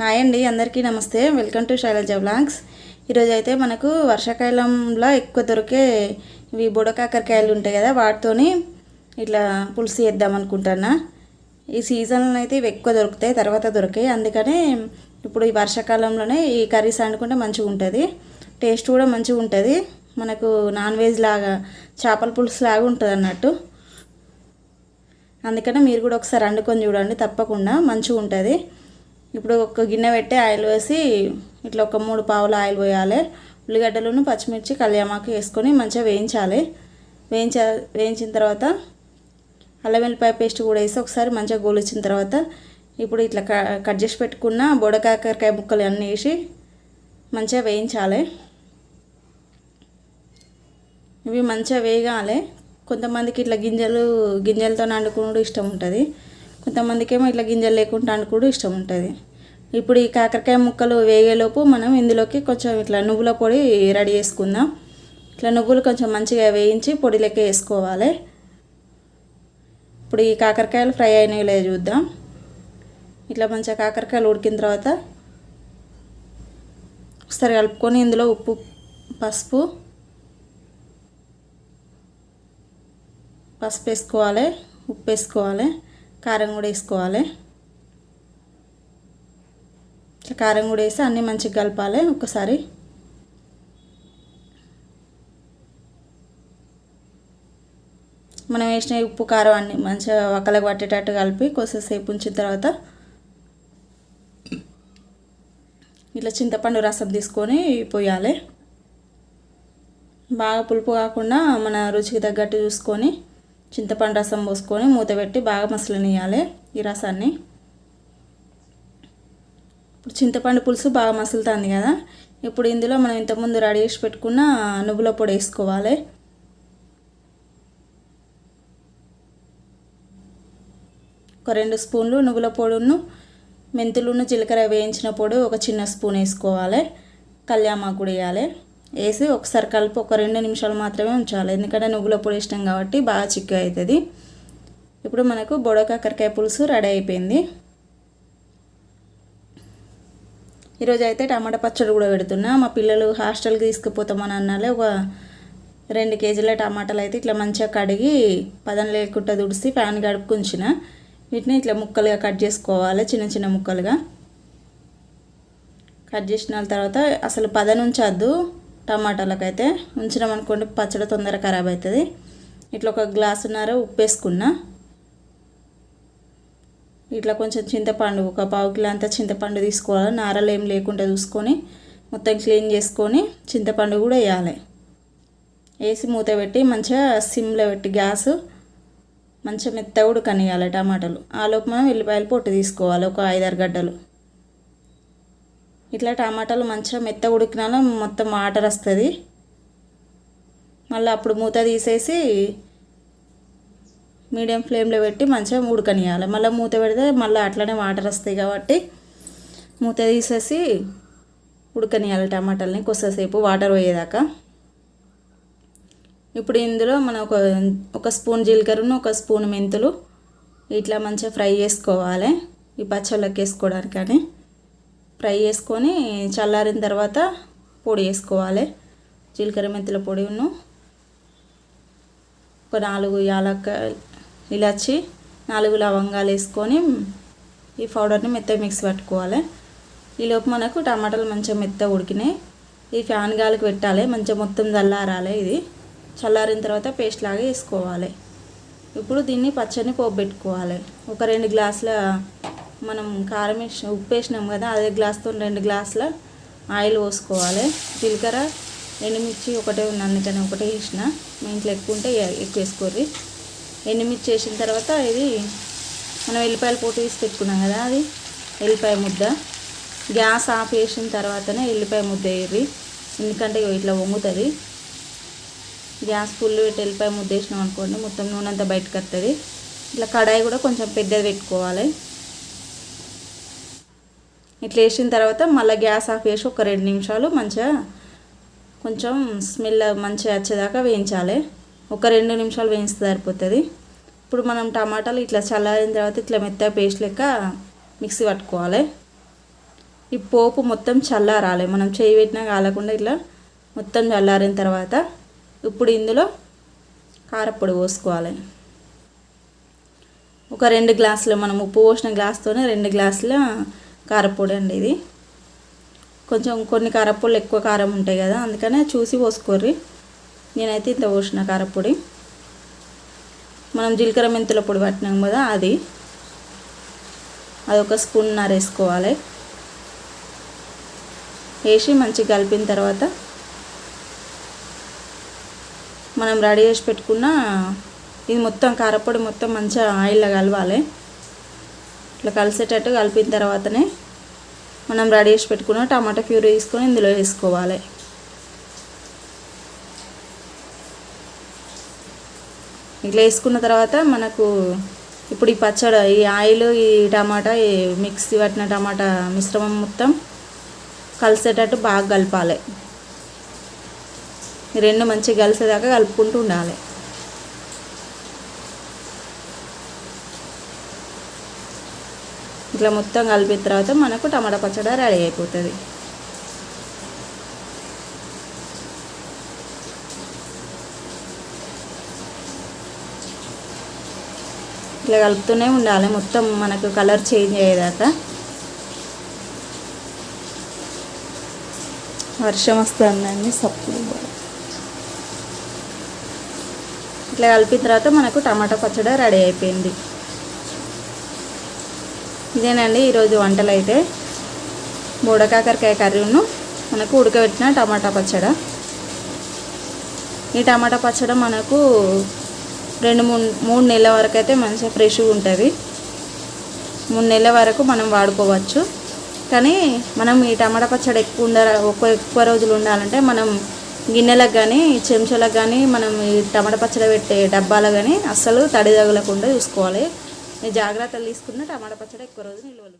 Hi అండి అందరికీ నమస్తే. వెల్కమ్ టు శైలజ బ్లాగ్స్ ఈరోజు అయితే మనకు వర్షాకాలంలో ఎక్కువ దొరికే ఇవి బుడకాకరకాయలు ఉంటాయి కదా వాటితోని ఇట్లా పులుసు చేద్దాం అనుకుంటున్నా. ఈ సీజన్లో అయితే ఇవి ఎక్కువ దొరుకుతాయి తర్వాత దొరికాయి. అందుకనే ఇప్పుడు ఈ వర్షాకాలంలోనే ఈ కర్రీస్ వండుకుంటే మంచిగా ఉంటుంది. టేస్ట్ కూడా మంచిగా ఉంటుంది. మనకు నాన్ వెజ్ లాగా చేపల పులుసు లాగా ఉంటుంది అన్నట్టు. అందుకనే మీరు కూడా ఒకసారి వండుకొని చూడండి తప్పకుండా మంచిగా ఉంటుంది. ఇప్పుడు ఒక గిన్నె పెట్టి ఆయిల్ వేసి ఇట్లా ఒక మూడు పావుల ఆయిల్ పోయాలి. ఉల్లిగడ్డలను పచ్చిమిర్చి కళ్యామాకు వేసుకొని మంచిగా వేయించాలి. వేయించ వేయించిన తర్వాత అల్లం వెల్లిపాయ పేస్ట్ కూడా వేసి ఒకసారి మంచిగా గోలిచ్చిన తర్వాత ఇప్పుడు ఇట్లా క- కట్ చేసి పెట్టుకున్న బొడకాకరకాయ ముక్కలు అన్నీ వేసి మంచిగా వేయించాలి. ఇవి మంచిగా వేగాలి. కొంతమందికి ఇట్లా గింజలు గింజలతో వండుకునుడు ఇష్టం ఉంటుంది. కొంతమందికి ఏమో ఇట్లా గింజలు లేకుండా కూడా ఇష్టం ఉంటుంది. ఇప్పుడు ఈ కాకరకాయ ముక్కలు వేగేలోపు మనం ఇందులోకి కొంచెం ఇట్లా నువ్వుల పొడి రెడీ చేసుకుందాం. ఇట్లా నువ్వులు కొంచెం మంచిగా వేయించి పొడి లెక్క వేసుకోవాలి. ఇప్పుడు ఈ కాకరకాయలు ఫ్రై అయినవి లేదు చూద్దాం. ఇట్లా మంచిగా కాకరకాయలు ఉడికిన తర్వాత ఒకసారి కలుపుకొని ఇందులో ఉప్పు పసుపు పసుపు వేసుకోవాలి ఉప్పు వేసుకోవాలి. కారం కూడా వేసుకోవాలి. ఇట్లా కారం కూడా వేసి అన్నీ మంచిగా కలపాలి ఒకసారి. మనం వేసిన ఉప్పు కారం అన్ని మంచిగా ఒక్కలకు పట్టేటట్టు కలిపి కొద్దిసేపు ఉంచిన తర్వాత ఇట్లా చింతపండు రసం తీసుకొని పోయాలి. బాగా పులుపు కాకుండా మన రుచికి తగ్గట్టు చూసుకొని చింతపండు రసం పోసుకొని మూత పెట్టి బాగా మసలనియాలి ఈ రసాన్ని. ఇప్పుడు చింతపండు పులుసు బాగా మసులుతుంది కదా. ఇప్పుడు ఇందులో మనం ఇంతకుముందు రెడీ చేసి పెట్టుకున్న నువ్వుల పొడి వేసుకోవాలి. ఒక రెండు స్పూన్లు నువ్వుల పొడును మెంతులును జీలకర్ర వేయించిన పొడి ఒక చిన్న స్పూన్ వేసుకోవాలి. కళ్యామాకు కూడా వేయాలి. వేసి ఒకసారి కలిపి ఒక రెండు నిమిషాలు మాత్రమే ఉంచాలి. ఎందుకంటే నువ్వుల పొడి ఇష్టం కాబట్టి బాగా చిక్కు అవుతుంది. ఇప్పుడు మనకు బొడకాకరకాయ పులుసు రెడీ అయిపోయింది. ఈరోజు అయితే టమాటా పచ్చడి కూడా పెడుతున్నా. మా పిల్లలు హాస్టల్కి తీసుకుపోతామని అన్నాలే. ఒక రెండు కేజీల టమాటాలు అయితే ఇట్లా మంచిగా కడిగి పదం లేకుండా తుడిసి ఫ్యాన్ గడుపుకుంచిన వీటిని ఇట్లా ముక్కలుగా కట్ చేసుకోవాలి చిన్న చిన్న ముక్కలుగా. కట్ చేసిన తర్వాత అసలు పదనుంచద్దు టమాటాలకైతే ఉంచినాం అనుకోండి పచ్చడి తొందర ఖరాబ్ అవుతుంది ఇట్లా ఒక గ్లాసున్నర ఉప్పు వేసుకున్నా ఇట్లా కొంచెం చింతపండు ఒక పావు కిలో అంతా చింతపండు తీసుకోవాలి. నారలు ఏం లేకుండా చూసుకొని మొత్తం క్లీన్ చేసుకొని చింతపండు కూడా వేయాలి. వేసి మూత పెట్టి మంచిగా సిమ్లో పెట్టి గ్యాస్ మంచిగా మెత్తగా ఉడకనియాలి టమాటాలు. ఆలోపు మనం ఉల్లిపాయలు పొట్టు తీసుకోవాలి ఒక ఐదారు గడ్డలు. ఇట్లా టమాటాలు మంచిగా మెత్త ఉడికినాలో మొత్తం వాటర్ వస్తుంది. మళ్ళీ అప్పుడు మూత తీసేసి మీడియం ఫ్లేమ్లో పెట్టి మంచిగా ఉడకనియాలి మళ్ళీ మూత పెడితే మళ్ళీ అట్లనే వాటర్ వస్తాయి కాబట్టి మూత తీసేసి ఉడకనియాలి టమాటాలని కొంతసేపు వాటర్ పోయేదాకా. ఇప్పుడు ఇందులో మనం ఒక ఒక స్పూన్ జీలకర్రను ఒక స్పూన్ మెంతులు ఇట్లా మంచిగా ఫ్రై చేసుకోవాలి. ఈ పచ్చళ్ళకి వేసుకోవడానికి కానీ ఫ్రై చేసుకొని చల్లారిన తర్వాత పొడి వేసుకోవాలి. జీలకర్ర మెంతుల పొడిను ఒక నాలుగు యాలక్క ఇలాచి నాలుగు లవంగాలు వేసుకొని ఈ పౌడర్ని మెత్తగా మిక్స్ పట్టుకోవాలి. ఈలోపు మనకు టమాటాలు మంచిగా మెత్తగా ఉడికినాయి. ఈ ఫ్యాన్ గాలికి పెట్టాలి. మంచిగా మొత్తం చల్లారాలి ఇది. చల్లారిన తర్వాత పేస్ట్ లాగా వేసుకోవాలి. ఇప్పుడు దీన్ని పచ్చని పోపు పెట్టుకోవాలి. ఒక రెండు గ్లాసుల మనం కారం వేసి ఉప్పు వేసినాం కదా అదే గ్లాస్తో రెండు గ్లాసుల ఆయిల్ పోసుకోవాలి. జీలకర్ర ఎండుమిర్చి ఒకటే ఉంది అందుకని ఒకటే వేసిన. మా ఇంట్లో ఎక్కువ ఉంటే ఎక్కువ వేసుకోర్రి. ఎండుమిర్చి వేసిన తర్వాత ఇది మనం వెల్లిపాయల పోటీ తీసి పెట్టుకున్నాం కదా అది ఎల్లిపాయ ముద్ద. గ్యాస్ ఆఫ్ వేసిన తర్వాతనే ఎల్లిపాయ ముద్ద వేయర్రి. ఎందుకంటే ఇగో ఇట్లా వంగుతుంది. గ్యాస్ ఫుల్ పెట్టి ఎల్లిపాయ ముద్ద వేసినాం అనుకోండి మొత్తం నూనె అంతా బయటకు వస్తుంది ఇట్లా కడాయి కూడా కొంచెం పెద్దది పెట్టుకోవాలి. ఇట్లా వేసిన తర్వాత మళ్ళీ గ్యాస్ ఆఫ్ చేసి ఒక రెండు నిమిషాలు మంచిగా కొంచెం స్మెల్ మంచిగా వచ్చేదాకా వేయించాలి. ఒక రెండు నిమిషాలు వేయిస్తే సరిపోతుంది. ఇప్పుడు మనం టమాటాలు ఇట్లా చల్లారిన తర్వాత ఇట్లా మెత్తగా పేస్ట్ లెక్క మిక్సీ పట్టుకోవాలి. ఈ పోపు మొత్తం చల్లారాలి. మనం చేయి పెట్టినా కాలకుండా ఇట్లా మొత్తం చల్లారిన తర్వాత ఇప్పుడు ఇందులో కారపొడి పోసుకోవాలి. ఒక రెండు గ్లాసులు మనం ఉప్పు పోసిన గ్లాస్తోనే రెండు గ్లాసుల కారపొడి అండి ఇది. కొంచెం కొన్ని కారపొడులు ఎక్కువ కారం ఉంటాయి కదా అందుకనే చూసి పోసుకోర్రి. నేనైతే ఇంత పోసిన కారపొడి. మనం జీలకర్ర మెంతుల పొడి పట్టినాం కదా అది. అది ఒక స్పూన్ నర వేసుకోవాలి. వేసి మంచిగా కలిపిన తర్వాత మనం రెడీ చేసి పెట్టుకున్న ఇది మొత్తం కారపొడి మొత్తం మంచిగా ఆయిల్లో కలవాలి. ఇట్లా కలిసేటట్టు కలిపిన తర్వాతనే మనం రెడీ చేసి పెట్టుకున్న టమాటా ప్యూరీ తీసుకొని ఇందులో వేసుకోవాలి. ఇట్లా వేసుకున్న తర్వాత మనకు ఇప్పుడు ఈ పచ్చడి ఈ ఆయిల్ ఈ టమాటా ఈ మిక్సీ పట్టిన టమాటా మిశ్రమం మొత్తం కలిసేటట్టు బాగా కలపాలి. రెండు మంచిగా కలిసేదాకా కలుపుకుంటూ ఉండాలి. ఇట్లా మొత్తం కలిపిన తర్వాత మనకు టమాటా పచ్చడి రెడీ అయిపోతుంది. ఇట్లా కలుపుతూనే ఉండాలి. మొత్తం మనకు కలర్ చేంజ్ అయ్యేదాకా. వర్షం వస్తుందండి సప్పుడు ఇట్లా కలిపిన తర్వాత మనకు టమాటా పచ్చడి రెడీ అయిపోయింది. ఇదేనండి ఈరోజు వంటలు అయితే బోడకాకరకాయ కర్రీను మనకు ఉడకబెట్టిన టమాటా పచ్చడి. ఈ టమాటా పచ్చడి మనకు రెండు మూడు మూడు నెలల వరకు అయితే మంచిగా ఫ్రెష్గా ఉంటుంది. మూడు నెలల వరకు మనం వాడుకోవచ్చు. కానీ మనం ఈ టమాటా పచ్చడి ఎక్కువ ఉండ ఒక్క ఎక్కువ రోజులు ఉండాలంటే మనం గిన్నెలకు కానీ చెంచాలకు కానీ మనం ఈ టమాటా పచ్చడి పెట్టే డబ్బాలు కానీ అస్సలు తడి తగలకుండా చూసుకోవాలి. నేను జాగ్రత్తలు తీసుకున్న టమాటా పచ్చడి ఎక్కువ రోజులు నిల్వలు.